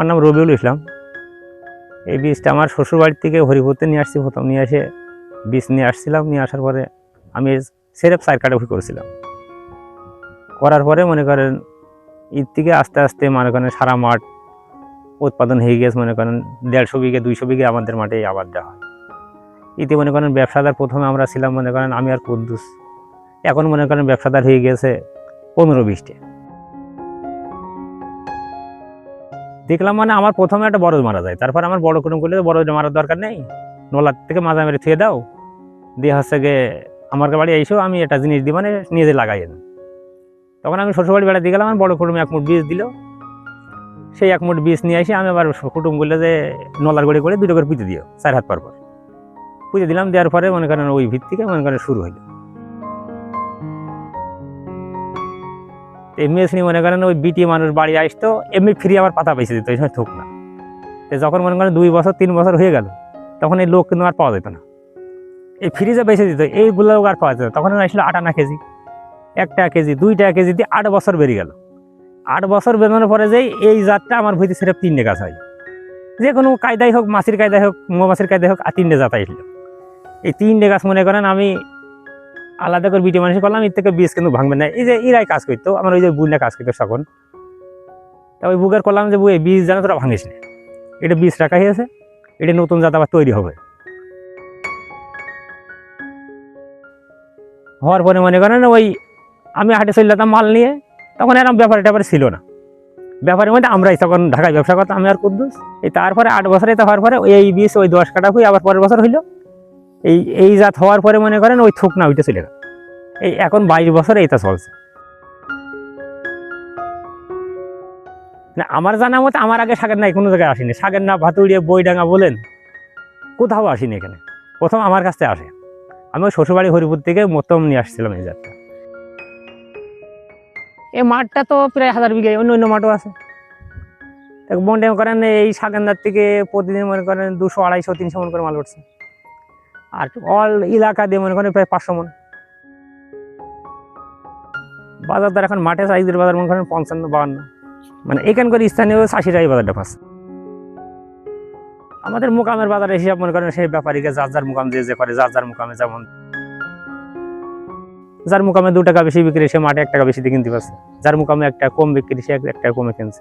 আমার নাম রবিউল ইসলাম। এই বীজটা আমার শ্বশুরবাড়ির থেকে হরিপুরতে নিয়ে আসছি, প্রথম নিয়ে এসে বীজ নিয়ে আসছিলাম, নিয়ে আসার পরে আমি সেরেপ সার কাটাকুটি করেছিলাম। করার পরে মনে করেন ঈদ থেকে আস্তে আস্তে মনে করেন সারা মাঠ উৎপাদন হয়ে গেছে, মনে করেন দেড়শো বিঘে, দুইশো বিঘে আমাদের মাঠে দেওয়া হয়। ইতি মনে করেন ব্যবসাদার প্রথমে আমরা ছিলাম, মনে করেন আমি আর কুদ্দুস। এখন মনে করেন ব্যবসাদার হয়ে গেছে পনেরো বিশটে। দেখলাম মানে আমার প্রথমে একটা বড় মারা যায়। তারপর আমার বড় কুটুম করলে বড় মারার দরকার নেই। নলার থেকে মাজা মেরে থুয়ে দাও। দিয়ে হচ্ছে গিয়ে আমার বাড়ি এসেও আমি একটা জিনিস দিই মানে নিজে লাগাই দেন তখন আমি শ্বশুরবাড়ি বেড়া দিয়ে গেলাম বড় কুটুম এক মুঠ বীজ দিল। সেই এক মুঠ বীজ নিয়ে এসে আমি আবার কুটুম বললে যে, নলার গড়ে করে দুটো করে পুঁতে দিও, চার হাত পর পর। পুঁতে দিলাম, দেওয়ার পরে মনে করেন ওই ভিত থেকে মনে করেন শুরু হইল। এমনি এসে মনে করেন ওই বিটি মানুষ বাড়ি আসতো, এমনি ফ্রি আবার পাতা বেঁচে দিত, এই সময় থুক না। তো যখন মনে করেন দুই বছর, তিন বছর হয়ে গেল, তখন এই লোক কিন্তু আর পাওয়া যেত না। এই ফ্রিজে বেঁচে দিত, এইগুলো আর পাওয়া যেত। তখন আসলে আটানা কেজি, একটা কেজি, দুইটা কেজি দিয়ে আট বছর বেরিয়ে গেল। আট বছর বেরোনোর পরে যেই এই জাতটা আমার ভইতে সেটা তিনটে গাছ হয়। যে কোনো কায়দাই হোক মাছির কায়দায় হোক, মৌমাছির কায়দায় হোক, আর তিনটে জাত আসলো। এই তিনটে গাছ মনে করেন আমি আলাদা করে বিটি মানুষ করলাম, এর থেকে বীজ কিন্তু ভাঙবে না। এই যে এরাই কাজ করতো, আমার ওই যে বুনা কাজ করতো তখন তা ওই বুকের করলাম যে, বুয়ে, বীজ জানো তোরা ভাঙিস না। এটা বীজ রাখা হয়েছে, এটা নতুন জাত আবার তৈরি হবে। হওয়ার পরে মনে করেন ওই আমি হাটে চলে যেতাম মাল নিয়ে, তখন এরকম ব্যাপারে ট্যাপারে ছিল না। ব্যাপারের মধ্যে আমরাই তখন ঢাকায় ব্যবসা করতাম, আমি আর কুদ্দুস। এই তারপরে আট বছরে তো হওয়ার পরে এই বীজ ওই দশ কাটা হয়ে আবার পরের বছর হইল এই এই জাত হওয়ার পরে মনে করেন ওই থুক না ওইটা চলে গেল। এই এখন বাইশ বছর এইটা চলছে। না আমার জানা মতে আমার আগে শাকের নাই কোনো জায়গায় আসেনি। শাকের না ভাতুড়িয়ে বইডাঙ্গা বলেন কোথাও আসেনি এখানে। প্রথম আমার কাছ আসে। আমি ওই শ্বশুরবাড়ি হরিপুর থেকে মতম নিয়ে আসছিলাম এই জাতটা। এই মাঠটা তো প্রায় হাজার বিঘে অন্য অন্য মাঠও আছে। মনে করেন এই শাকেন্দার থেকে প্রতিদিন মনে করেন দুশো আড়াইশো তিনশো মনে করে মাল উঠছে। আর অল এলাকা দিয়ে মনে করেন প্রায় পাঁচশো মন। বাজার দর এখন মাঠে সাইজের বাজার মনে করেন পঞ্চান্ন বাহান্ন মানে এখানকার স্থানীয় চাষিরাই বাজারটা পাচ্ছে। আমাদের মোকামের বাজারে হিসাব মনে করেন সেই ব্যাপারীকে যার যার মোকাম যে যে করে, যার যার মোকামে যেমন। যার মোকামে দু টাকা বেশি বিক্রি, সে মাঠে এক টাকা বেশি দিয়ে কিনতে পারছে। যার মোকামে একটা কম বিক্রি, সে এক টাকা কমে কিনছে।